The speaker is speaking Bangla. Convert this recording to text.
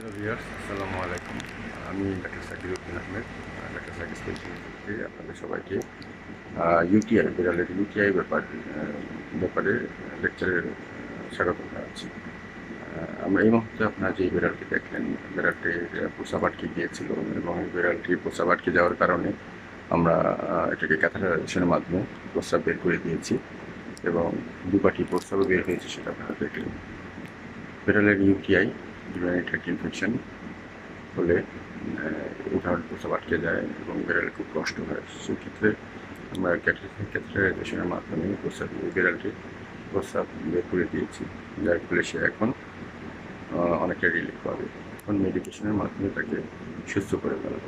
হ্যালো ভিয়ার্স আসসালামু আলাইকুম আমি doctor Shakir Uddin Ahmed doctor Sakir specialist থেকে আপনাদের সবাইকে ইউটিআই বিড়ালের ইউটিআই ব্যাপার ব্যাপারে লেকচারের স্বাগত জানাচ্ছি। আমরা এই মুহূর্তে আপনারা যে বিড়ালটি দেখলেন বিড়ালটির প্রসাব আটকে গিয়েছিল এবং বিড়ালটি প্রসাব আটকে যাওয়ার কারণে আমরা এটাকে ক্যাথারাইজেশনের মাধ্যমে প্রস্রাব বের করে দিয়েছি এবং দুপাটি প্রস্রাবও বের হয়েছে সেটা আপনারা দেখলেন। বিড়ালের ইউটিআই ট্র্যাক্ট ইনফেকশন হলে এই ধরনের প্রস্তাব আটকে যায় এবং বিড়ালের খুব কষ্ট হয়। সেক্ষেত্রে আমরা ক্যাথেটারাইজেশনের মাধ্যমে প্রস্রাব বিড়ালটি প্রস্রাব বের করে দিয়েছি। যার ফলে সে এখন অনেকটা রিলিফ পাবে। এখন মেডিকেশনের মাধ্যমে তাকে সুস্থ করে ফেলা